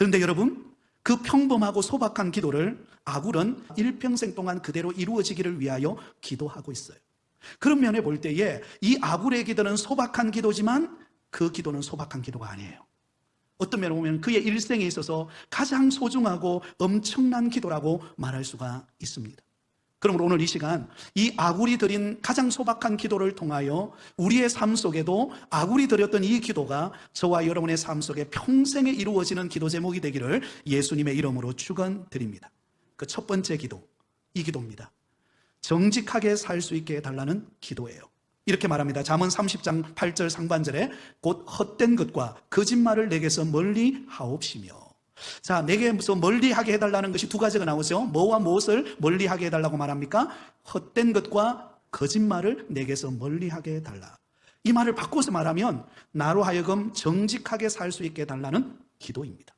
그런데 여러분, 그 평범하고 소박한 기도를 아굴은 일평생 동안 그대로 이루어지기를 위하여 기도하고 있어요. 그런 면에 볼 때에 이 아굴의 기도는 소박한 기도지만 그 기도는 소박한 기도가 아니에요. 어떤 면에 보면 그의 일생에 있어서 가장 소중하고 엄청난 기도라고 말할 수가 있습니다. 그러므로 오늘 이 시간 이 아굴이 드린 가장 소박한 기도를 통하여 우리의 삶 속에도 아굴이 드렸던 이 기도가 저와 여러분의 삶 속에 평생에 이루어지는 기도 제목이 되기를 예수님의 이름으로 축원드립니다. 그 첫 번째 기도, 이 기도입니다. 정직하게 살 수 있게 해달라는 기도예요. 이렇게 말합니다. 잠언 30장 8절 상반절에 곧 헛된 것과 거짓말을 내게서 멀리 하옵시며. 자, 내게서 멀리 하게 해달라는 것이 두 가지가 나오죠. 뭐와 무엇을 멀리 하게 해달라고 말합니까? 헛된 것과 거짓말을 내게서 멀리 하게 해달라. 이 말을 바꿔서 말하면 나로 하여금 정직하게 살 수 있게 해달라는 기도입니다.